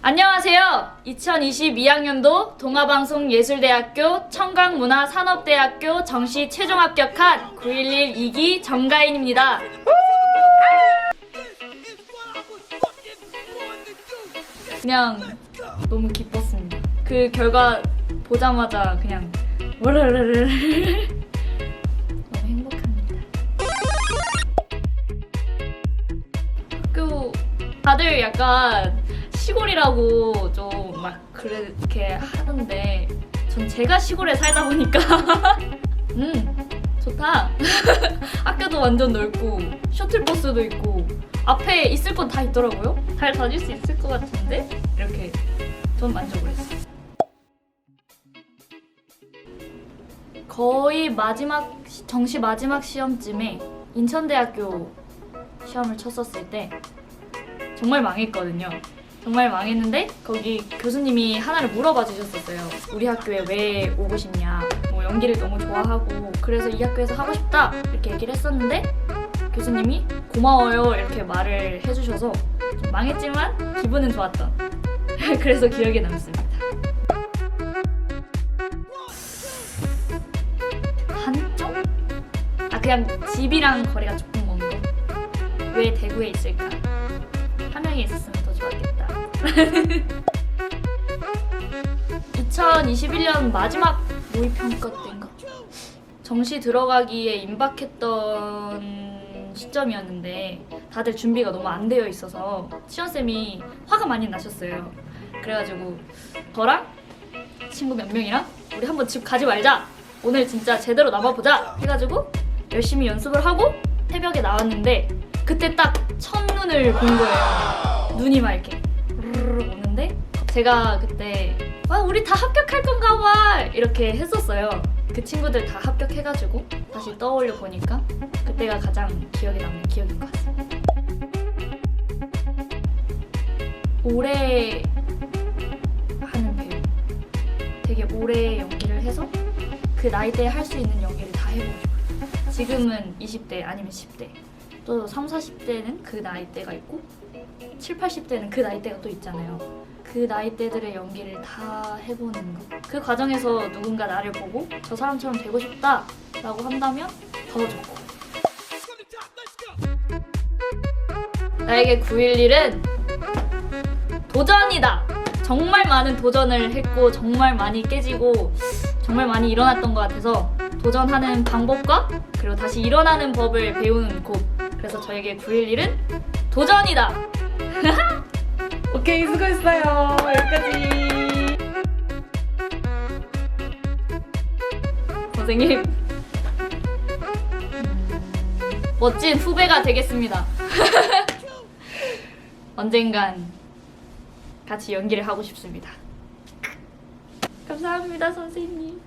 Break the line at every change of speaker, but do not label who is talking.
안녕하세요. 2022학년도 동아방송예술대학교 청강문화산업대학교 정시 최종 합격한 911 2기 정가인입니다. 그냥 너무 기뻤습니다. 그 결과 보자마자 그냥 워르르르 너무 행복합니다. 학교 다들 약간 시골이라고 좀 막 그렇게 하던데 전 제가 시골에 살다 보니까 음 좋다. 학교도 완전 넓고 셔틀버스도 있고 앞에 있을 건 다 있더라고요. 잘 다닐 수 있을 것 같은데 이렇게 전 만족을 했어요 거의 마지막 시- 정시 마지막 시험쯤에 인천대학교 시험을 쳤었을 때 정말 망했거든요. 정말 망했는데 거기 교수님이 하나를 물어봐 주셨었어요. 우리 학교에 왜 오고 싶냐? 뭐 연기를 너무 좋아하고 그래서 이 학교에서 하고 싶다 이렇게 얘기를 했었는데 교수님이 고마워요 이렇게 말을 해주셔서 좀 망했지만 기분은 좋았던 그래서 기억에 남습니다. 한쪽? 아 그냥 집이랑 거리가 조금 먼 거. 왜 대구에 있을까? 함양에 있었으면. 2021년 마지막 모의평가 때인가? 정시 들어가기에 임박했던 시점이었는데 다들 준비가 너무 안 되어 있어서 시연쌤이 화가 많이 나셨어요. 그래가지고 저랑 친구 몇 명이랑 우리 한번 집 가지 말자. 오늘 진짜 제대로 남아보자. 해가지고 열심히 연습을 하고 새벽에 나왔는데 그때 딱 첫눈을 본 거예요. 눈이 막 이렇게 제가 그때 아 우리 다 합격할 건가 봐 이렇게 했었어요. 그 친구들 다 합격해가지고 다시 떠올려 보니까 그때가 가장 기억에 남는 기억인 것 같습니다. 오래 하는 배우, 되게 오래 연기를 해서 그 나이대에 할 수 있는 연기를 다 해보고 싶어요. 지금은 20대 아니면 10대, 또 3, 40대는 그 나이대가 있고 7, 80대는 그 나이대가 또 있잖아요. 그 나이대들의 연기를 다 해보는 거. 그 과정에서 누군가 나를 보고 저 사람처럼 되고 싶다라고 한다면 더 좋고. 나에게 911은 도전이다. 정말 많은 도전을 했고 정말 많이 깨지고 정말 많이 일어났던 것 같아서 도전하는 방법과 그리고 다시 일어나는 법을 배우는 곳. 그래서 저에게 911은 도전이다.
오케이 수고했어요 여기까지
선생님. 멋진 후배가 되겠습니다. 언젠간 같이 연기를 하고 싶습니다. 감사합니다, 선생님.